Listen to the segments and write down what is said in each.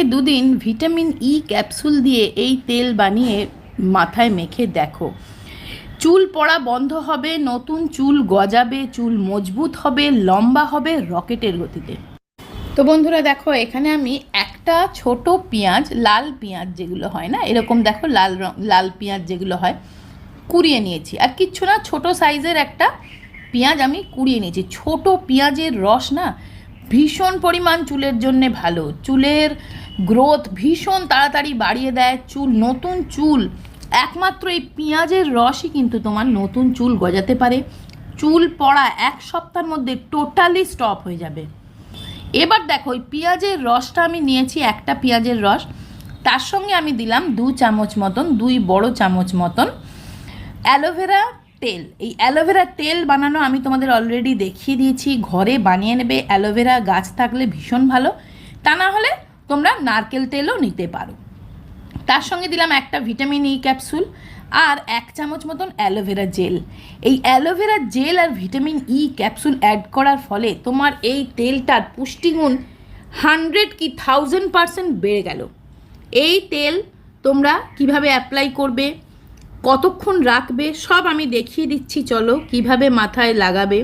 সপ্তাহে দুদিন vitamin E capsule দিয়ে এই তেল বানিয়ে মাথায় মেখে দেখো। চুল পড়া বন্ধ হবে, নতুন চুল গজাবে, চুল মজবুত হবে, লম্বা হবে রকেটের গতিতে। তো বন্ধুরা দেখো, এখানে আমি একটা ছোট পেঁয়াজ, লাল পেঁয়াজ যেগুলো হয় না, এরকম দেখো লাল রং, লাল পেঁয়াজ যেগুলো হয়, কুড়িয়ে নিয়েছি। আর কিচ্ছু না, ছোট সাইজের একটা পেঁয়াজ আমি কুড়িয়ে নিয়েছি। ছোট পেঁয়াজের রস না ভীষণ পরিমাণ চুলের জন্যে ভালো। চুলের গ্রোথ ভীষণ তাড়াতাড়ি বাড়িয়ে দেয়। চুল, নতুন চুল, একমাত্র এই পেঁয়াজের রসই কিন্তু তোমার নতুন চুল গজাতে পারে। চুল পড়া এক সপ্তাহের মধ্যে টোটালি স্টপ হয়ে যাবে। এবার দেখো, ওই পেঁয়াজের রসটা আমি নিয়েছি, একটা পেঁয়াজের রস। তার সঙ্গে আমি দিলাম দু চামচ মতন, দুই বড় চামচ মতন অ্যালোভেরা তেল। এই অ্যালোভেরা তেল বানানো আমি তোমাদের অলরেডি দেখিয়ে দিয়েছি। ঘরে বানিয়ে নেবে অ্যালোভেরা গাছ থাকলে ভীষণ ভালো। তা না হলে তোমরা নারকেল তেলও নিতে পারো। তার সঙ্গে দিলাম একটা ভিটামিন ই ক্যাপসুল আর এক চামচ মতন অ্যালোভেরা জেল এই অ্যালোভেরা জেল আর ভিটামিন ই ক্যাপসুল অ্যাড করার ফলে তোমার এই তেলটার পুষ্টিগুণ হান্ড্রেড কি থাউজেন্ড পারসেন্ট বেড়ে গেল। এই তেল তোমরা কীভাবে অ্যাপ্লাই করবে? কতক্ষণ রাখবে সব আমি দেখিয়ে দিচ্ছি, চলো। কীভাবে মাথায় লাগাবে,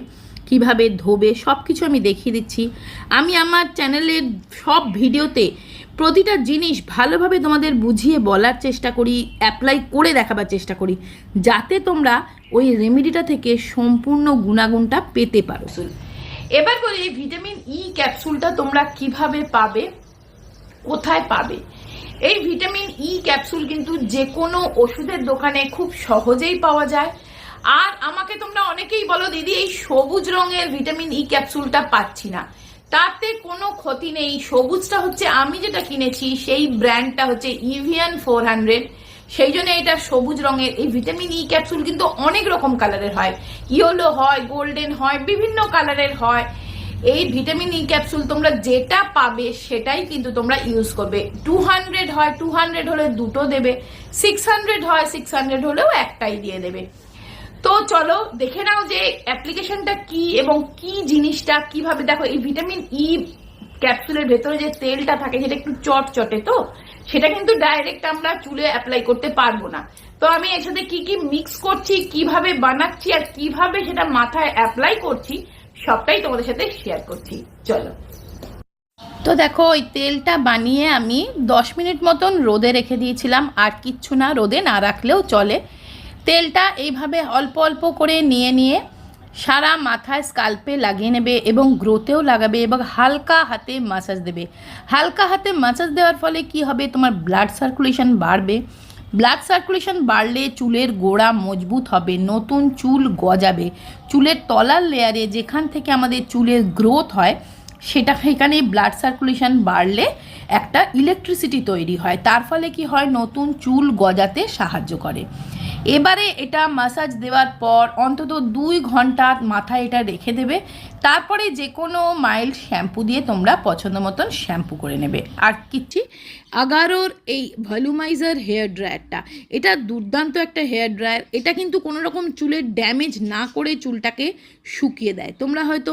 কীভাবে ধোবে সব কিছু আমি দেখিয়ে দিচ্ছি। আমি আমার চ্যানেলের সব ভিডিওতে প্রতিটা জিনিস ভালোভাবে তোমাদের বুঝিয়ে বলার চেষ্টা করি অ্যাপ্লাই করে দেখাবার চেষ্টা করি, যাতে তোমরা ওই রেমেডিটা থেকে সম্পূর্ণ গুণাগুণটা পেতে পারো। এবার বলি ভিটামিন ই ক্যাপসুলটা তোমরা কীভাবে পাবে, কোথায় পাবে? এই ভিটামিন ই ক্যাপসুল কিন্তু যে কোনো ওষুধের দোকানে খুব সহজেই পাওয়া যায়। আর আমাকে তোমরা অনেকেই বলো, দিদি, এই সবুজ রঙের ভিটামিন ই ক্যাপসুলটা পাচ্ছি না। তাতে কোনো ক্ষতি নেই। সবুজটা হচ্ছে, আমি যেটা কিনেছি, সেই ব্র্যান্ডটা হচ্ছে ইভিয়ান ফোর হান্ড্রেড সেই জন্য এটা সবুজ রঙের। এই ভিটামিন ই ক্যাপসুল কিন্তু অনেক রকম কালারের হয়। ইয়েলো হয় গোল্ডেন হয়, বিভিন্ন কালারের হয়। এই ভিটামিন ই ক্যাপসুল তোমরা যেটা পাবে সেটাই কিন্তু তোমরা ইউজ করবে। টু হান্ড্রেড হয় টু হান্ড্রেড হলে দুটো দেবে সিক্স হান্ড্রেড হয় সিক্স হান্ড্রেড হলেও একটাই দিয়ে দেবে। তো চলো দেখে নাও যে অ্যাপ্লিকেশনটা কি এবং কি জিনিসটা কীভাবে দেখো, এই ভিটামিন ই ক্যাপসুলের ভেতরে যে তেলটা থাকে সেটা একটু চট চটে তো, সেটা কিন্তু ডাইরেক্ট আমরা চুলে অ্যাপ্লাই করতে পারব না। তো আমি এর সাথে কি কি মিক্স করছি, কীভাবে বানাচ্ছি আর কীভাবে সেটা মাথায় অ্যাপ্লাই করছি সবটাই তোমাদের সাথে শেয়ার করছি। চলো। তো দেখো, ওই তেলটা বানিয়ে আমি দশ মিনিট মতন রোদে রেখে দিয়েছিলাম, আর কিচ্ছু না, রোদে না রাখলেও চলে। তেলটা এইভাবে অল্প অল্প করে নিয়ে নিয়ে সারা মাথায় স্কাল্পে লাগিয়ে নেবে এবং গ্রোতেও লাগাবে এবং হালকা হাতে মাসাজ দেবে। হালকা হাতে মাসাজ দেওয়ার ফলে কি হবে? তোমার ব্লাড সার্কুলেশন বাড়বে। ব্লাড সার্কুলেশন বাড়লে চুলের গোড়া মজবুত হবে, নতুন চুল গজাবে। চুলের তলার লেয়ারে যেখান থেকে আমাদের চুলের গ্রোথ হয়, সেটা সেখানে ব্লাড সার্কুলেশন বাড়লে একটা ইলেকট্রিসিটি তৈরি হয়। তার ফলে কি হয়? নতুন চুল গজাতে সাহায্য করে। এবারে এটা মাসাজ দেওয়ার পর অন্তত দুই ঘণ্টা মাথায় এটা রেখে দেবে। তারপরে যে কোনো মাইল্ড শ্যাম্পু দিয়ে তোমরা পছন্দ মতন শ্যাম্পু করে নেবে। আর কিচ্ছি, আগারোর এই ভলিউমাইজার হেয়ার ড্রায়ারটা এটা দুর্দান্ত একটা হেয়ার ড্রায়ার এটা কিন্তু কোনো রকম চুলের ড্যামেজ না করে চুলটাকে শুকিয়ে দেয়। তোমরা হয়তো